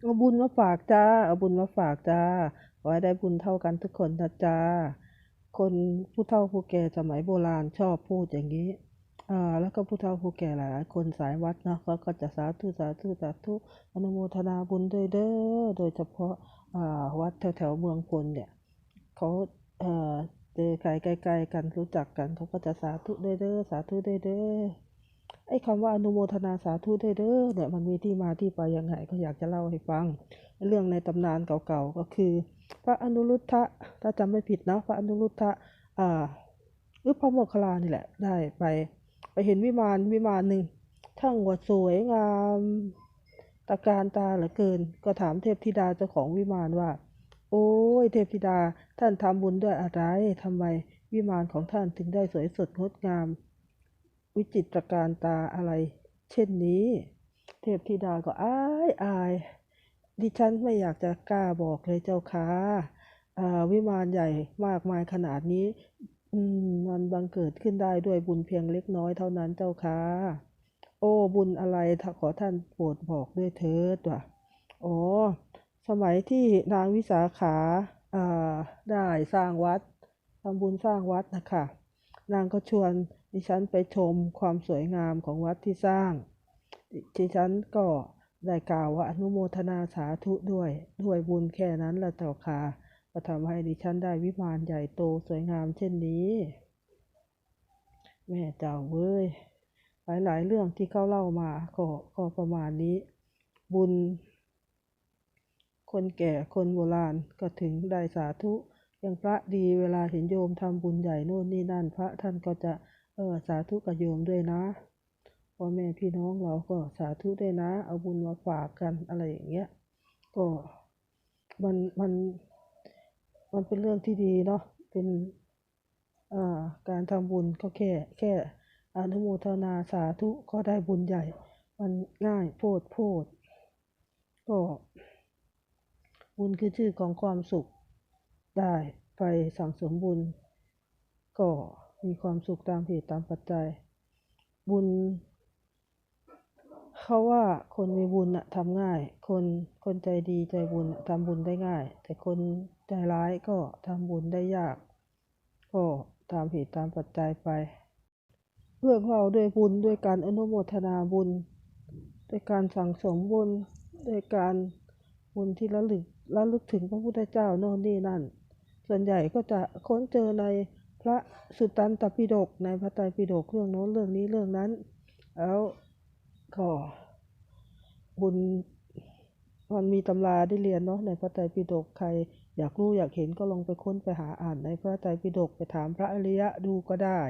เอาบุญมาฝากจ้า เอาบุญมาฝากจ้า ขอให้ได้บุญเท่ากันทุกคนนะจ้า คนผู้เฒ่าผู้แก่สมัยโบราณชอบพูดอย่างนี้อ่าแล้วก็ผู้เฒ่าผู้แก่หลายคนสายวัดเนาะเขาก็จะสาธุสาธุสาธุอนุโมทนาบุญด้วยเด้อ โดยเฉพาะอ่าวัดแถวๆเมืองพลเนี่ยเขาเอ่อเจอใครใกล้ๆกันรู้จักกันเขาก็จะสาธุด้วยเด้อ สาธุด้วยเด้อ ไอ้คำว่าอนุโมทนาสาธุด้วยเด้อเนี่ยมันมีที่มาที่ไปยังไงก็อยากจะเล่าให้ฟัง เรื่องในตำนานเก่าๆก็คือ พระอนุรุทธะถ้าจำไม่ผิดนะพระอนุรุทธะอ่าหรือพระโมคคัลลานี่แหละ ได้ไป ไปเห็นวิมานวิมานหนึ่งทั้งว่าสวยงามตะการตาเหลือเกิน ก็ถามเทพธิดาเจ้าของวิมานว่า โอ้ยเทพธิดาท่านทำบุญด้วยอะไรทำไมวิมานของท่านถึงได้สวยสดงดงาม วิจิตรการตาอะไร เช่นนี้ เทพธิดาก็อายอาย ดิฉันไม่อยากจะกล้าบอกเลยเจ้าค่ะอ่าวิมานใหญ่มากมายขนาดนี้อืมมันบังเกิดขึ้นได้ด้วยบุญเพียงเล็กน้อยเท่านั้นเจ้าค่ะ โอ้บุญอะไรขอท่านโปรดบอกด้วยเถิดว่ะอ๋อ สมัยที่นางวิสาขาอ่าได้สร้างวัดทำบุญสร้างวัดนะคะ นางก็ชวน ดิฉันไปชมความสวยงามของวัดที่สร้าง ดิฉันก็ได้กล่าวว่าอนุโมทนาสาธุด้วย ด้วยบุญแค่นั้นละเจ้าค่ะก็ทำให้ดิฉันได้วิมานใหญ่โตสวยงามเช่นนี้ แม่เจ้าเว้ย หลายๆ เรื่องที่เขาเล่ามาก็ก็ประมาณนี้ บุญ คนแก่คนโบราณก็ถึงได้สาธุอย่างพระดีเวลาเห็นโยมทำบุญใหญ่โน่นนี่นั่นพระท่านก็จะ เออสาธุกับโยมด้วยนะพ่อแม่พี่น้องเราก็สาธุด้วยนะ เอาบุญมาฝากกันอะไรอย่างเงี้ย ก็มันมันมันเป็นเรื่องที่ดีเนาะ เป็นอ่าการทำบุญก็แค่แค่อนุโมทนาสาธุก็ได้บุญใหญ่ มันง่ายโพดโพด ก็บุญคือชื่อของความสุขได้ไปสั่งสมบุญก็ มีความสุขตามเหตุตามปัจจัย บุญ เขาว่าคนมีบุญอะทำง่าย คนคนใจดีใจบุญทำบุญได้ง่าย แต่คนใจร้ายก็ทำบุญได้ยาก ก็ตามเหตุตามปัจจัยไปเรื่องเราด้วยบุญด้วยการอนุโมทนาบุญ ด้วยการสั่งสมบุญด้วยการบุญที่ระลึกระลึกถึงพระพุทธเจ้าโน่นนี่นั่น ส่วนใหญ่ก็จะค้นเจอใน ระสุตตันตปิฎกในพระไตรปิฎกเรื่องโน้นเรื่องนี้เรื่องนั้น แล้วก็บุญมันมีตำราได้เรียนเนาะในพระไตรปิฎกใคร อยากรู้อยากเห็นก็ลองไปค้นไปหาอ่านในพระไตรปิฎกไปถามพระอริยะดูก็ได้